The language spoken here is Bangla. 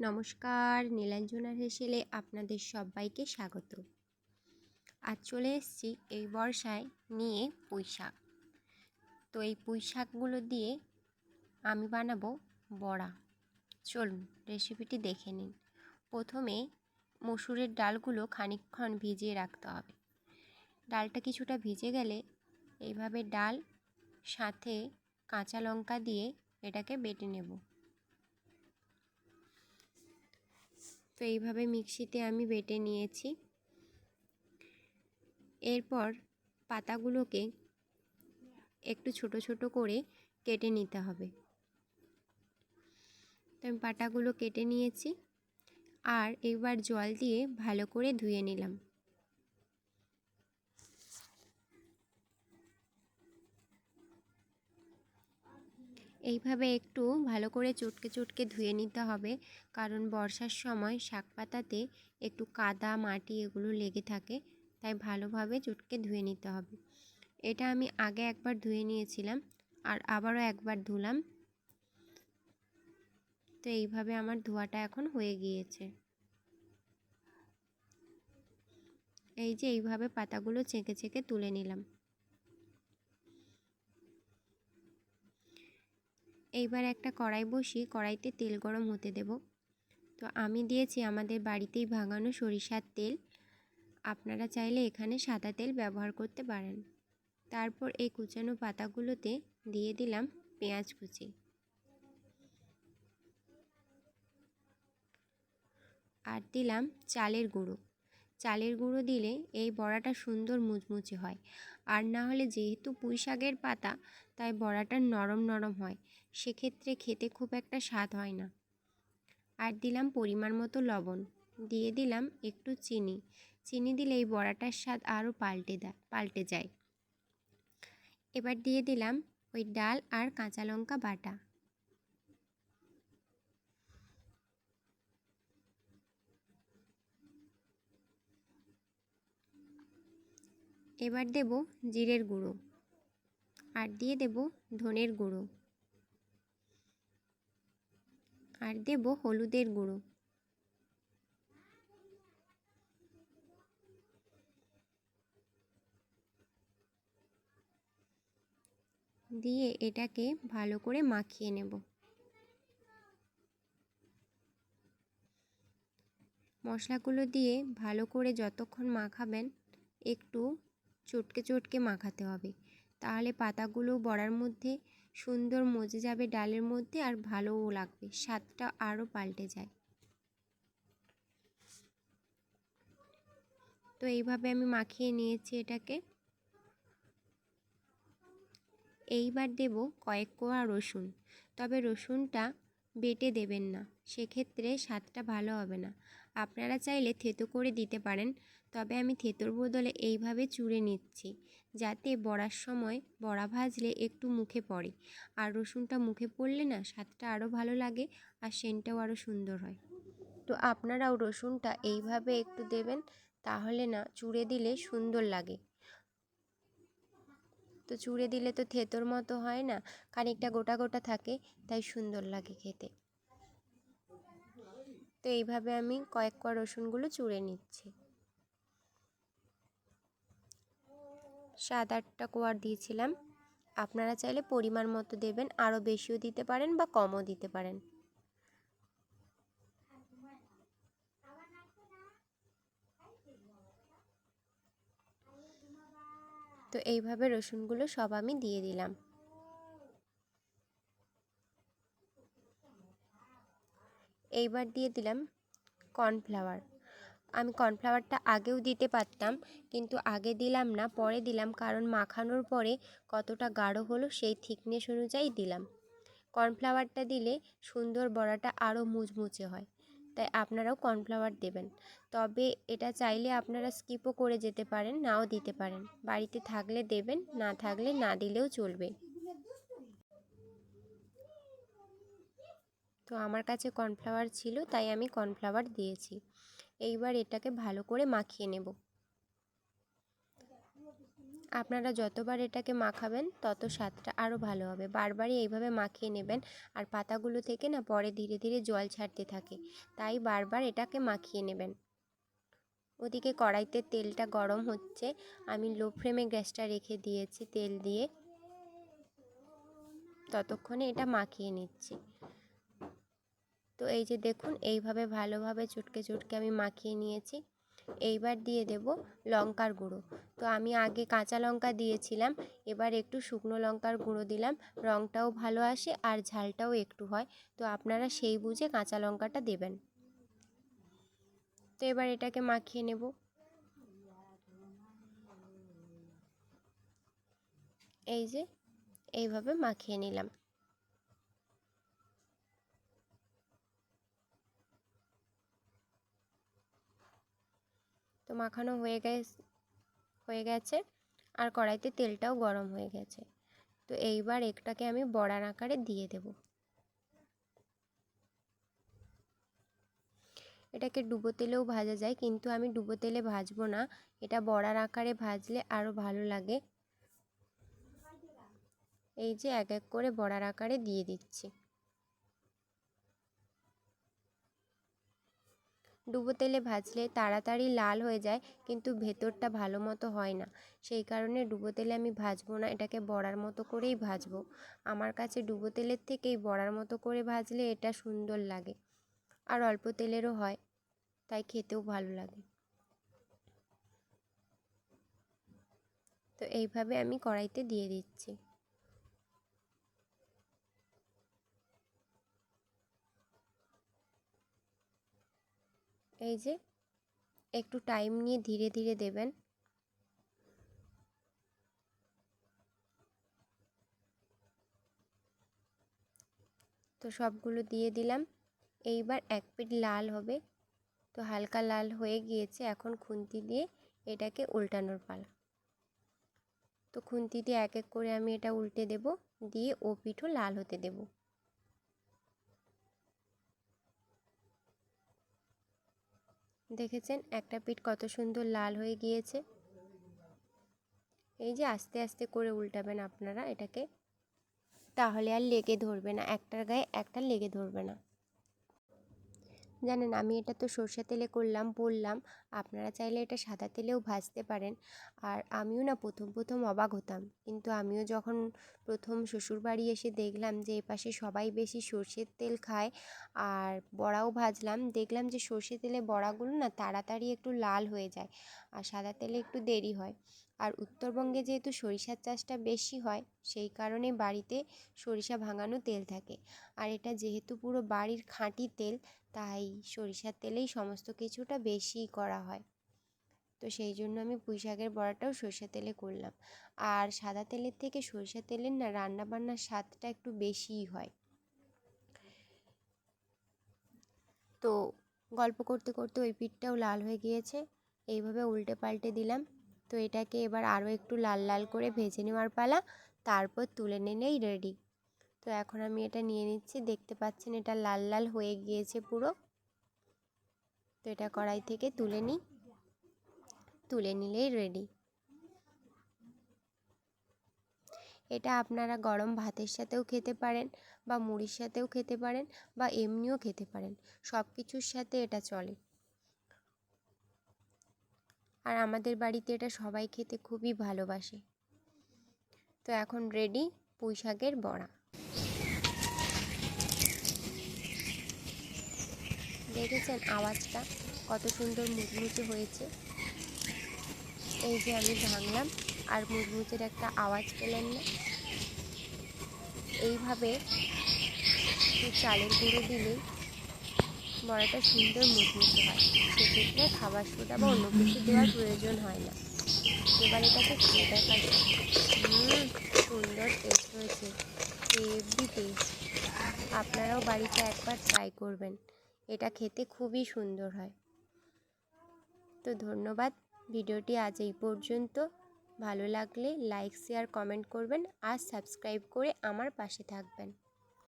নমস্কার নীলাঞ্জনার হেসেলে আপনাদের সবাইকে স্বাগত। আজ চলে এসেছি এই বর্ষায় নিয়ে পুঁই শাক তো এই পুঁই শাকগুলো দিয়ে আমি বানাবো বড়া। চলুন রেসিপিটি দেখে নিন। প্রথমে মসুরের ডালগুলো খানিকক্ষণ ভিজিয়ে রাখতে হবে। ডালটা কিছুটা ভিজে গেলে এইভাবে ডাল, সাথে কাঁচা লঙ্কা দিয়ে এটাকে বেটে নেব। তো এইভাবে মিক্সিতে আমি বেটে নিয়েছি। এরপর পাতাগুলোকে একটু ছোট ছোট করে কেটে নিতে হবে। তো আমি পাতাগুলো কেটে নিয়েছি আর এবার জল দিয়ে ভালো করে ধুয়ে নিলাম। এইভাবে একটু ভালো করে চটকে চটকে ধুয়ে নিতে হবে। কারণ বর্ষার সময় শাক পাতাতে একটু কাদা, মাটি এগুলো লেগে থাকে, তাই ভালোভাবে চটকে ধুয়ে নিতে হবে। এটা আমি আগে একবার ধুয়ে নিয়েছিলাম আর আবারও একবার ধুলাম। তো এইভাবে আমার ধোয়াটা এখন হয়ে গিয়েছে। এই যে এইভাবে পাতাগুলো চেঁকে চেঁকে তুলে নিলাম। এইবার একটা কড়াই বসিয়ে কড়াইতে তেল গরম হতে দেব। তো আমি দিয়েছি আমাদের বাড়িতেই ভাঙানো সরিষার তেল। আপনারা চাইলে এখানে সাদা তেল ব্যবহার করতে পারেন। তারপর এই কুচানো পাতাগুলোতে দিয়ে দিলাম পেঁয়াজ কুচি। আর দিলাম চালের গুঁড়ো। চালের গুঁড়ো দিলে এই বড়াটা সুন্দর মুচমুচে হয়। আর না হলে যেহেতু পুঁই শাকের পাতা তাই বড়াটা নরম নরম হয়। সেক্ষেত্রে খেতে খুব একটা স্বাদ হয় না। আর দিলাম পরিমাণ মতো লবণ। দিয়ে দিলাম একটু চিনি। চিনি দিলে এই বড়াটার স্বাদ আরও পাল্টে দেয় পাল্টে যায়। এবার দিয়ে দিলাম ওই ডাল আর কাঁচা লঙ্কা বাটা। এবার দেব জিরের গুঁড়ো। আর দিয়ে দেব ধনের গুঁড়ো। আর দেব হলুদের গুঁড়ো। দিয়ে এটাকে ভালো করে মাখিয়ে নেব। মশলাগুলো দিয়ে ভালো করে যতক্ষণ মাখাবেন একটু চটকে চটকে মাখাতে হবে। তাহলে পাতাগুলো বড়ার মধ্যে সুন্দর মজে যাবে ডালের মধ্যে আর ভালোও লাগবে, স্বাদটা আরও পাল্টে যায়। তো এইভাবে আমি মাখিয়ে নিয়েছি এটাকে। এইবার দেব কয়েক কোয়া রসুন, তবে রসুনটা বেটে দেবেন না, সেক্ষেত্রে স্বাদটা ভালো হবে না। আপনারা চাইলে থেতো করে দিতে পারেন তবে আমি থেতোর বদলে এইভাবে চুড়ে নিচ্ছি, যাতে বড়ার সময় বড়া ভাজলে একটু মুখে পড়ে। আর রসুনটা মুখে পড়লে না স্বাদটা আরও ভালো লাগে আর সেন্টটাও আরও সুন্দর হয়। তো আপনারাও রসুনটা এইভাবে একটু দেবেন, তাহলে না চুড়ে দিলে সুন্দর লাগে। তো চুড়ে দিলে তো থেতোর মতো হয় না, খানিকটা গোটা গোটা থাকে, তাই সুন্দর লাগে খেতে। তো এইভাবে আমি কয়েক কোয়া রসুনগুলো চুড়ে নিচ্ছি। সাত আটটা কোয়ার দিয়েছিলাম। আপনারা চাইলে পরিমাণ মতো দেবেন, আরও বেশিও দিতে পারেন বা কমও দিতে পারেন। তো এইভাবে রসুনগুলো সব আমি দিয়ে দিলাম। এইবার দিয়ে দিলাম কর্নফ্লাওয়ার। আমি কর্নফ্লাওয়ারটা আগেও দিতে পারতাম, কিন্তু আগে দিলাম না, পরে দিলাম, কারণ মাখানোর পরে কতটা গাঢ় হলো সেই থিকনেস অনুযায়ী দিলাম। কর্নফ্লাওয়ারটা দিলে সুন্দর বড়াটা আরও মুচমুচে হয়, তাই আপনারাও কর্নফ্লাওয়ার দেবেন। তবে এটা চাইলে আপনারা স্কিপও করে যেতে পারেন, নাও দিতে পারেন। বাড়িতে থাকলে দেবেন, না থাকলে না দিলেও চলবে। তো আমার কাছে কর্নফ্লাওয়ার ছিল, তাই আমি কর্নফ্লাওয়ার দিয়েছি। এইবার এটাকে ভালো করে মাখিয়ে নেব। আপনারা যতবার এটাকে মাখাবেন, তত স্বাদটা আরও ভালো হবে। বারবারই এইভাবে মাখিয়ে নেবেন আর পাতাগুলো থেকে না পরে ধীরে ধীরে জল ছাড়তে থাকে, তাই বারবার এটাকে মাখিয়ে নেবেন। ওদিকে কড়াইতে তেলটা গরম হচ্ছে, আমি লো ফ্লেমে গ্যাসটা রেখে দিয়েছি তেল দিয়ে। ততক্ষণে এটা মাখিয়ে নিচ্ছি। তো এই যে দেখুন, এইভাবে ভালোভাবে চটকে চটকে আমি মাখিয়ে নিয়েছি। এইবার দিয়ে দেব লঙ্কার গুঁড়ো। তো আমি আগে কাঁচা লঙ্কা দিয়েছিলাম, এবার একটু শুকনো লঙ্কার গুঁড়ো দিলাম। রঙটাও ভালো আসে আর ঝালটাও একটু হয়। তো আপনারা সেই বুঝে কাঁচা লঙ্কাটা দেবেন। তো এবার এটাকে মাখিয়ে নেব। এই যে, এইভাবে মাখিয়ে নিলাম। মাখানো হয়ে গেছে হয়ে গেছে। আর কড়াইতে তেলটাও গরম হয়ে গেছে। তো এইবার একটাকে আমি বড়ার আকারে দিয়ে দেব। এটাকে ডুবো তেলেও ভাজা যায়, কিন্তু আমি ডুবো তেলে ভাজবো না। এটা বড়ার আকারে ভাজলে আরও ভালো লাগে। এই যে এক এক করে বড়ার আকারে দিয়ে দিচ্ছি। ডুবো তেলে ভাজলে তাড়াতাড়ি লাল হয়ে যায়, কিন্তু ভেতরটা ভালো মতো হয় না। সেই কারণে ডুবো তেলে আমি ভাজবো না, এটাকে বড়ার মতো করেই ভাজবো। আমার কাছে ডুবো তেলের থেকেই বড়ার মতো করে ভাজলে এটা সুন্দর লাগে। আর অল্প তেলেরও হয়, তাই খেতেও ভালো লাগে। তো এইভাবে আমি কড়াইতে দিয়ে দিচ্ছি। এই যে, একটু টাইম নিয়ে ধীরে ধীরে দেবেন। তো সবগুলো দিয়ে দিলাম। এইবার এক পিট লাল হবে। তো হালকা লাল হয়ে গিয়েছে এখন খুন্তি দিয়ে এটাকে উল্টানোর পালা। তো খুন্তি দিয়ে এক এক করে আমি এটা উল্টে দেব, দিয়ে ও পিঠও লাল হতে দেবো। দেখেছেন একটা পিঠ কত সুন্দর লাল হয়ে গিয়েছে। এই যে আস্তে আস্তে করে উল্টাবেন আপনারা এটাকে, তাহলে আর লেগে ধরবে না। একটার গায়ে একটা লেগে ধরবে না। জানেন আমি এটা তো সর্ষে তেলে করলাম, বললাম। আপনারা চাইলে এটা সাদা তেলেও ভাজতে পারেন। আর আমিও না প্রথম প্রথম অবাক হতাম। কিন্তু আমিও যখন প্রথম শ্বশুর বাড়ি এসে দেখলাম যে এপাশে সবাই বেশি সর্ষের তেল খায় আর বড়াও ভাজলাম, দেখলাম যে সর্ষে তেলে বড়াগুলো না তাড়াতাড়ি একটু লাল হয়ে যায় আর সাদা তেলে একটু দেরি হয়। আর উত্তরবঙ্গে যেহেতু সরিষার চাষটা বেশি হয়, সেই কারণে বাড়িতে সরিষা ভাঙানো তেল থাকে। আর এটা যেহেতু পুরো বাড়ির খাঁটি তেল, তাই সরিষার তেলেই সমস্ত কিছুটা বেশি করা হয়। তো সেই জন্য আমি পুঁই শাকের বড়াটাও সরিষা তেলে করলাম। আর সাদা তেলের থেকে সরিষা তেলের না রান্নাবান্নার স্বাদটা একটু বেশিই হয়। তো গল্প করতে করতে ওই পিঠটাও লাল হয়ে গিয়েছে। এইভাবে উল্টে পাল্টে দিলাম। তো এটাকে এবার আরও একটু লাল লাল করে ভেজে নেওয়ার পালা, তারপর তুলে নিলেই রেডি। তো এখন আমি এটা নিয়ে নিচ্ছি, দেখতে পাচ্ছেন এটা লাল লাল হয়ে গিয়েছে পুরো। তো এটা কড়াই থেকে তুলে নিই, তুলে নিলেই রেডি। এটা আপনারা গরম ভাতের সাথেও খেতে পারেন বা মুড়ির সাথেও খেতে পারেন বা এমনিও খেতে পারেন সব কিছুর সাথে এটা চলে। আর আমাদের বাড়িতে এটা সবাই খেতে খুবই ভালোবাসে। তো এখন রেডি পুঁই শাকের বড়া। দেখেছেন আওয়াজটা? কত সুন্দর মুচমুচে হয়েছে। এই যে আমি ভাঙলাম আর মুচমুচের একটা আওয়াজ পেলেন না। এইভাবে চালের গুঁড়ো দিলেই বড়াটা সুন্দর মুচমুচে হয়। সেক্ষেত্রে খাবার সোডা বা অন্য কিছু দেওয়ার প্রয়োজন হয় না। এবার এটাকে খেয়ে দেখা যায় সুন্দর টেস্ট হয়েছে হেভি টেস্ট আপনারাও বাড়িতে একবার ট্রাই করবেন। এটা খেতে খুবই সুন্দর হয়। তো ধন্যবাদ। ভিডিওটি আজ এই পর্যন্ত। ভালো লাগলে লাইক শেয়ার কমেন্ট করবেন আর সাবস্ক্রাইব করে আমার পাশে থাকবেন।